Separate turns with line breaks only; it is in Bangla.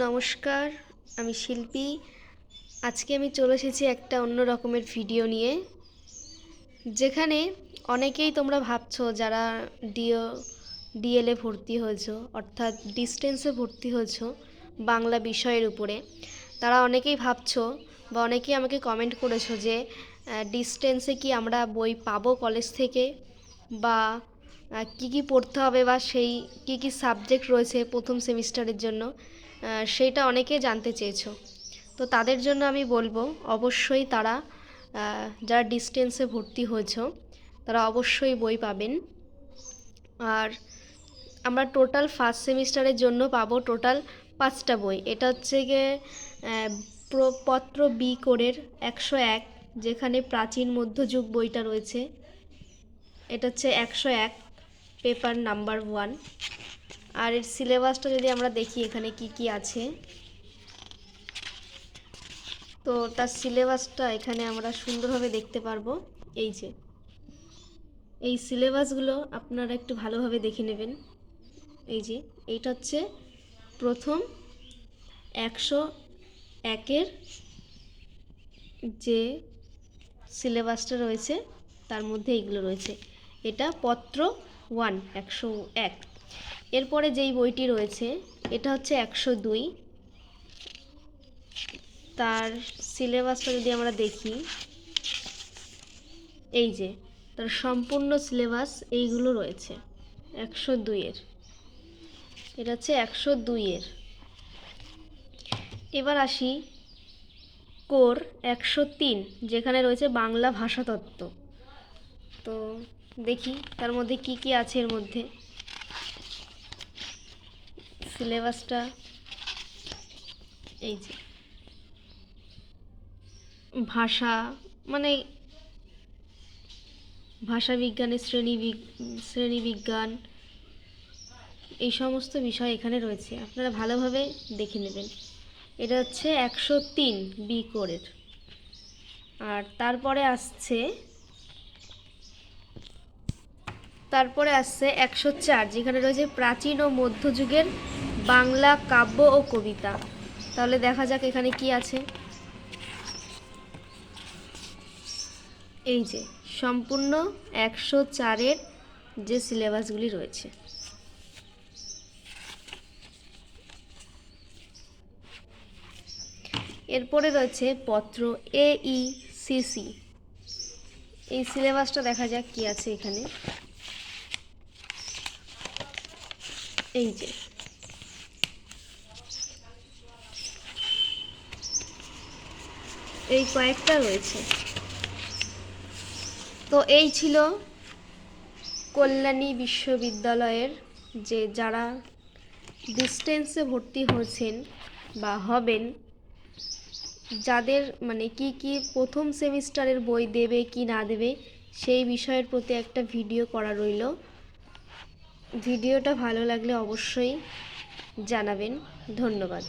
নমস্কার, আমি শিল্পী। আজকে আমি চলে এসেছি একটা অন্য রকমের ভিডিও নিয়ে, যেখানে অনেকেই তোমরা ভাবছ যারা ডিও ডিএলএ ভর্তি হয়েছো, অর্থাৎ ডিস্টেন্সে ভর্তি হয়েছো বাংলা বিষয়ের উপরে। তারা অনেকেই ভাবছ বা অনেকেই আমাকে কমেন্ট করেছ যে ডিস্টেন্সে কি আমরা বই পাবো কলেজ থেকে বা কি কি পড়তে হবে বা সেই কি কি সাবজেক্ট রয়েছে প্রথম সেমিস্টারের জন্য সেইটা অনেকে জানতে চেয়েছো। তো তাদের জন্য আমি বলব, অবশ্যই তারা যারা ডিস্টেন্সে ভর্তি হয়েছো, তারা অবশ্যই বই পাবেন। আর আমরা টোটাল ফার্স্ট সেমিস্টারের জন্য পাবো টোটাল পাঁচটা বই। এটা হচ্ছে গিয়ে পত্র বি কোডের একশো এক, যেখানে প্রাচীন মধ্যযুগ বইটা রয়েছে। এটা হচ্ছে একশো এক। Paper number one. আর এর সিলেবাসটা যদি আমরা দেখি এখানে কি কি আছে। তো তার সিলেবাসটা এখানে আমরা সুন্দরভাবে দেখতে পারব। এই যে, এই সিলেবাসগুলো আপনারা একটু ভালোভাবে দেখে নেবেন। এই যে, এইটা হচ্ছে প্রথম একশো একের যে সিলেবাসটা রয়েছে, তার মধ্যে এইগুলো রয়েছে। এটা পত্র ওয়ান, একশো এক। এরপরে যেই বইটি রয়েছে, এটা হচ্ছে একশো দুই। তার সিলেবাসটা যদি আমরা দেখি, এই যে, তার সম্পূর্ণ সিলেবাস এইগুলো রয়েছে, একশো দুইয়ের। এটা হচ্ছে একশো দুইয়ের। এবার আসি কোর একশো তিন, যেখানে রয়েছে বাংলা ভাষাতত্ত্ব। তো দেখি, তার মধ্যে কি কি আছে এর মধ্যে? সিলেবাসটা, এই যে। ভাষা মানে ভাষা বিজ্ঞানের শ্রেণি শ্রেণি বিজ্ঞান, এই সমস্ত বিষয় এখানে রয়েছে। আপনারা ভালোভাবে দেখে নেবেন। এটা হচ্ছে একশো তিন বি কোরের আর তারপরে আসছে তারপরে আসছে একশো চার, যেখানে রয়েছে প্রাচীন ও মধ্যযুগের বাংলা কাব্য ও কবিতা। তাহলে দেখা যাক এখানে কি আছে। এই যে, সম্পূর্ণ একশো চারের যে সিলেবাসগুলি রয়েছে। এরপরে রয়েছে পত্র এ ই সিসি এই সিলেবাসটা দেখা যাক কি আছে এখানে। এই যে। এই কয়েকটা রয়েছে। তো এই ছিল কল্যাণী বিশ্ববিদ্যালয়ের যে যারা ডিস্টেন্সে ভর্তি হয়েছেন বা হবেন, যাদের মানে কি কি প্রথম সেমিস্টারের বই দেবে কি না দেবে, সেই বিষয়ের প্রতি একটা ভিডিও করা রইল। ভিডিওটা ভালো লাগলে অবশ্যই জানাবেন। ধন্যবাদ।